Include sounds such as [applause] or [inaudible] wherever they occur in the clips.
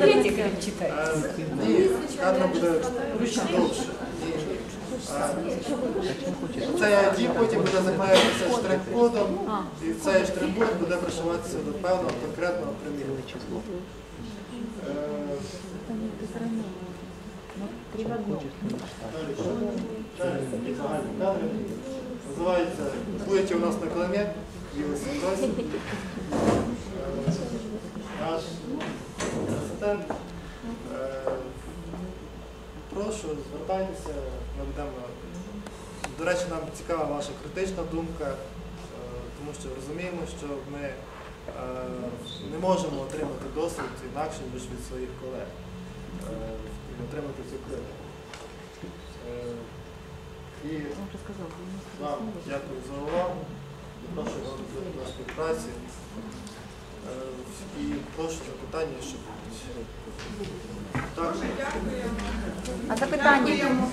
Пакетик читайте. Е, Ні, карта буде довше. І, е, Цей ID потім буде заклеюватися штрих-кодом, і цей штрих-код буде пришиватися до певного конкретного примірника. Е, Це такий загальний кадр. Називається «Будете у нас на килимі» Вілли Сантосі. Наш Е, Прошу, звертайтеся, ми будемо. До речі, нам цікава ваша критична думка, е, тому що розуміємо, що ми е, не можемо отримати досвід інакше, ніж від своїх колег. Е, І отримати цю критику. І вам дякую за увагу. Прошу вам до співпраці. Е, І прошу запитання, що будуть. А запитання? Дякуємо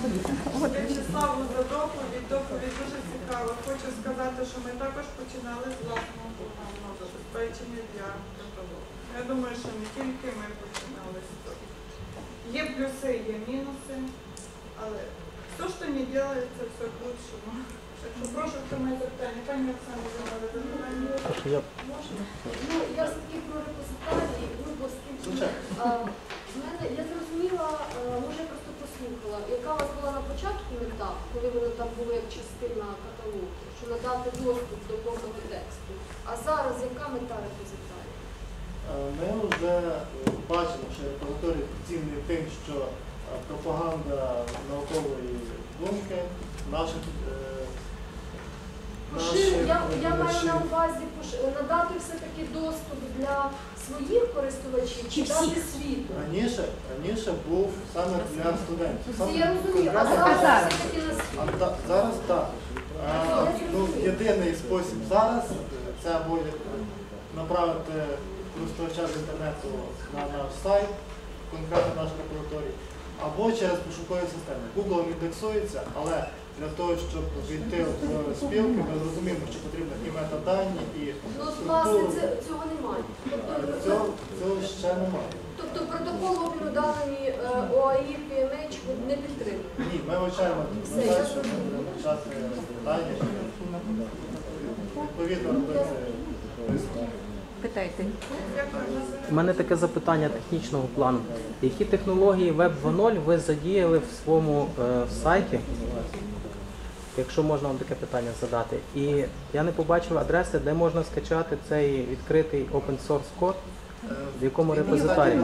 В'ячеславу за доповідь. Доповідь дуже цікава. Хочу сказати, що ми також починали з власного програмного забезпечення для каталогу. Я думаю, що не тільки ми починали з того. Є плюси, є мінуси, але все, що не робиться, все к лучшому. Так що прошу, хто має запитання. Пані Оксана, мали запитання? Можна? Ну, я все-таки про репозитарії, грубо скільки. звичайно. В мене я зрозуміла, е, може я просто послухала, яка у вас була на початку мета, коли воно там було як частина каталогу, що надати доступ до повного тексту. А зараз яка мета репозитарії? Е, Ми вже бачимо, що репозиторій цінний тим, що е, пропаганда наукової думки наших е, Я, я маю на увазі надати все-таки доступ для своїх користувачів Чи дати світу. Раніше, раніше був саме для студентів. Саме я розумію, а зараз все-таки на А та- зараз так. А, ну, єдиний спосіб зараз це або направити користувача з інтернету на наш сайт, конкретно наш репозиторій, або через пошукові системи. Google індексується, але для того, щоб війти в спілки, ми зрозуміємо, що потрібно і метадані, і Ну, от, власне, структуру. це, цього немає. Тобто, Цього, цього ще немає. Тобто протокол обміну даними е, ОАІ, PMH не підтримує. Ні, ми вивчаємо Все, я будемо вивчати дані, відповідно робити висновки. Питайте. У мене таке запитання технічного плану. Які технології Web 2.0 ви задіяли в своєму е, сайті? Якщо можна вам таке питання задати. І я не побачив адреси, де можна скачати цей відкритий open source код. В якому репозиторії?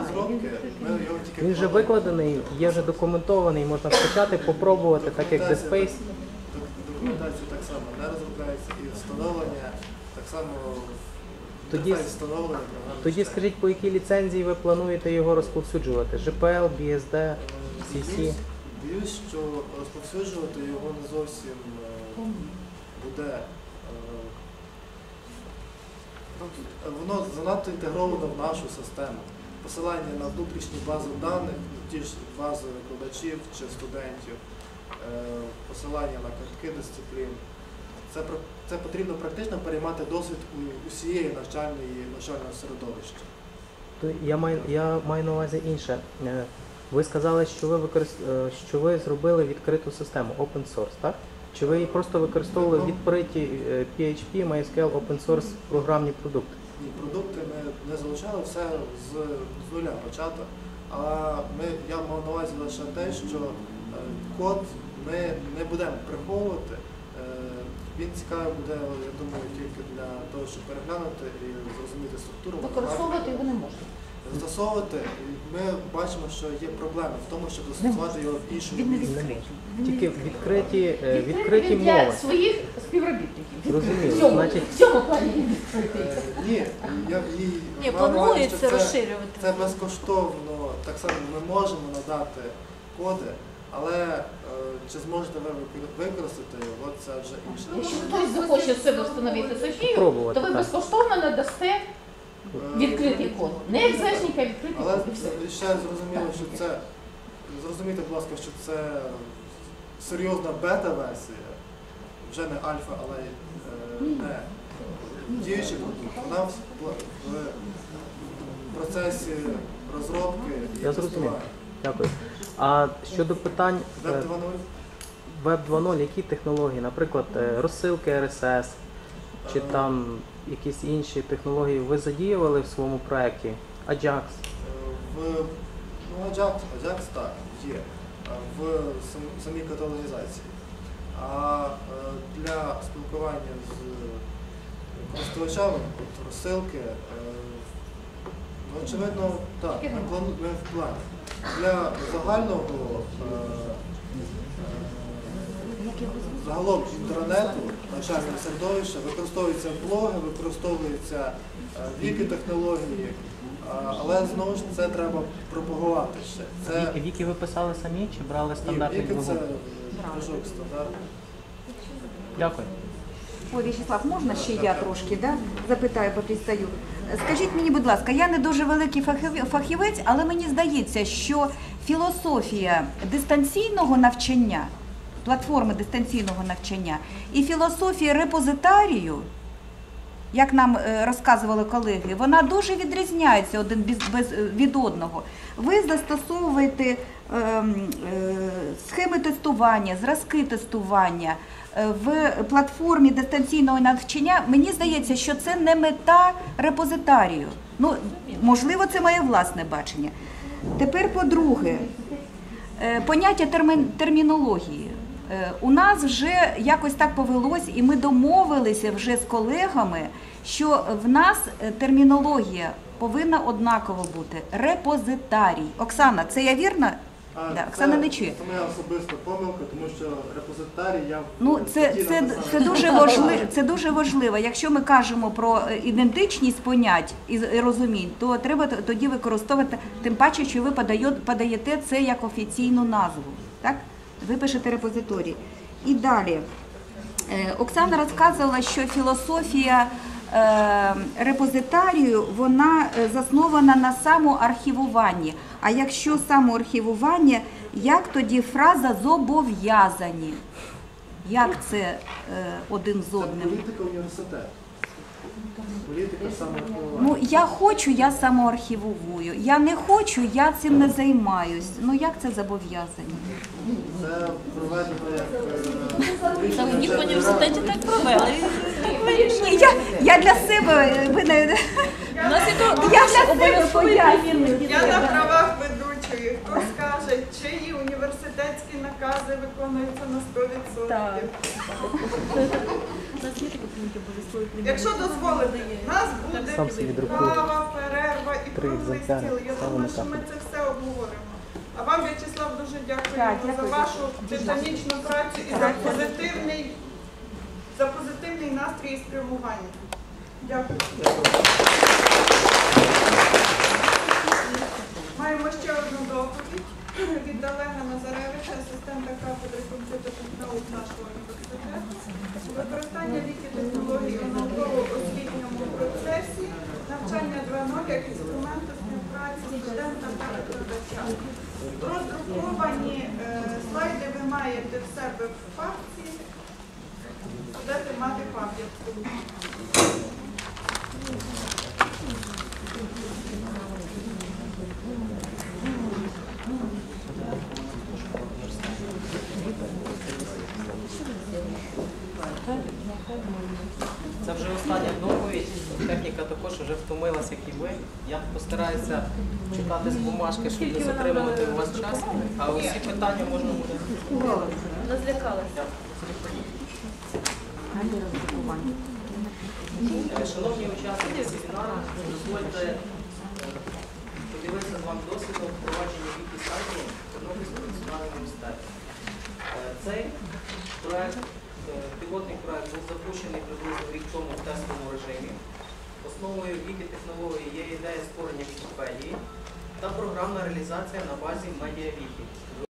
Він вже викладений, є вже документований, можна скачати, попробувати, так як DSpace. Документація так само не розробляється і встановлення так само Тоді-. Тоді скажіть, по якій ліцензії ви плануєте його розповсюджувати? GPL, BSD? CC? Боюсь- що розповсюджувати його не зовсім е, буде. е, ну, Воно занадто інтегровано в нашу систему. Посилання на внутрішні бази даних, ті ж бази викладачів чи студентів, е, посилання на картки дисциплін. Це, це потрібно практично переймати досвід у усієї навчальної навчального середовища. Я маю, я маю на увазі інше. Е, Ви сказали, що ви використ... е, що ви зробили відкриту систему open source, так? Чи ви її просто використовували відкриті е, PHP, MySQL, open source програмні продукти? І продукти ми не залучали все з, з нуля почати. А ми, я мав на увазі лише те, що е, код ми не будемо приховувати. Е, він цікавий буде, я думаю, тільки для того, щоб переглянути і зрозуміти структуру. Використовувати його не можна. Застосовувати, ми бачимо, що є проблеми в тому, щоб застосувати його в іншому Він не місці. відкритий. Тільки відкриті, е, відкриті Він для мови. своїх співробітників. Зрозуміло. В цьому, Значить- в цьому плані він відкритий. Е, Ні, я і Ні, що це- розширювати. Це безкоштовно, так само ми можемо надати коди, але е, чи зможете ви викор- використати його, це вже інше. Якщо хтось захоче в себе встановити Софію, Спробувати, то ви так. безкоштовно надасте відкритий код. Не екзешника, а відкритий Але код. і все. ще зрозуміло, що це зрозумійте, будь ласка, що це серйозна бета-версія, вже не альфа, але е, не діючий продукт. Вона в, в процесі розробки і Я зрозумів. тестування. Дякую. А щодо питань е, Веб 2.0? Web 2.0, які технології, наприклад, е, розсилки RSS чи Е, там якісь інші технології ви задіювали в своєму проєкті? Ajax? В ну, Ajax, Ajax так, є в сам- самій каталогізації. А е, для спілкування з користувачами, розсилки, е, ну, очевидно, так, ми, в плані. Для загального е, загалом інтернету, навчального середовища використовуються блоги, використовуються е, віки технології, але знову ж це треба пропагувати ще. Це Віки, віки ви писали самі чи брали стандартний віки це двигун? стандартний. Дякую. Ой, В'ячеслав, можна ще я трошки да? запитаю, попістаю. Скажіть мені, будь ласка, я не дуже великий фахів- фахівець, але мені здається, що філософія дистанційного навчання, платформи дистанційного навчання і філософія репозитарію, як нам е, розказували колеги, вона дуже відрізняється один е, від одного. Ви застосовуєте ем, е, схеми тестування, зразки тестування в платформі дистанційного навчання. Мені здається, що це не мета репозитарію. Ну, можливо, це моє власне бачення. Тепер, по-друге, Поняття термін, термінології. Е, У нас вже якось так повелось, і ми домовилися вже з колегами, що в нас е, термінологія повинна однаково бути. Репозитарій. Оксана, це я вірна? А Да, Оксана це- не чує. Це моя особиста помилка, тому що репозитарій я Ну, це, це, це, дуже [laughs] важливо, це дуже важливо. Якщо ми кажемо про е, ідентичність понять і розумінь, то треба тоді використовувати, тим паче, що ви подає- подаєте це як офіційну назву. Так? Ви пишете репозиторій. І далі. Е, Оксана розказувала, що філософія е, репозитарію вона е, заснована на самоархівуванні. А якщо самоархівування, як тоді фраза зобов'язані? Як це один з Це одним? політика університету. Політика саме Ну я хочу, я самоархівовую. Я не хочу, я цим не займаюсь. Ну як це зобов'язані? це проведено як е, в університеті так провели. Я, я для себе ви не я для себе пояснюю. Я на правах університетські накази виконуються на 100%? Якщо дозволите, у нас буде кава, перерва і круглий стіл. Я думаю, що ми це все обговоримо. А вам, В'ячеслав, дуже дякую за вашу титанічну працю і за позитивний, за позитивний настрій і спрямування. Дякую. Маємо ще одну доповідь від Олега Назаревича, асистента кафедри комп'ютерних наук нашого університету. Використання віки технологій у науково-освітньому процесі, навчання 2.0 як інструменту співпраці студента та викладача. Роздруковані е, слайди ви маєте в себе в папці. Будете мати пам'ятку. Це вже остання доповідь. Техніка втомилася, як і ви. Я постараюся читати з бумажки, щоб не затримувати у вас час. А усі питання можна буде. не Шановні учасники семінару, дозвольте е, поділитися з вами досвідом впровадження віки сайту в Тернопільському національному університеті. Е, Цей проект, е, пілотний проект був запущений приблизно рік тому в тестовому. Основою вікі-технології є ідея створення Вікіпедії та програмна реалізація на базі медіавіки.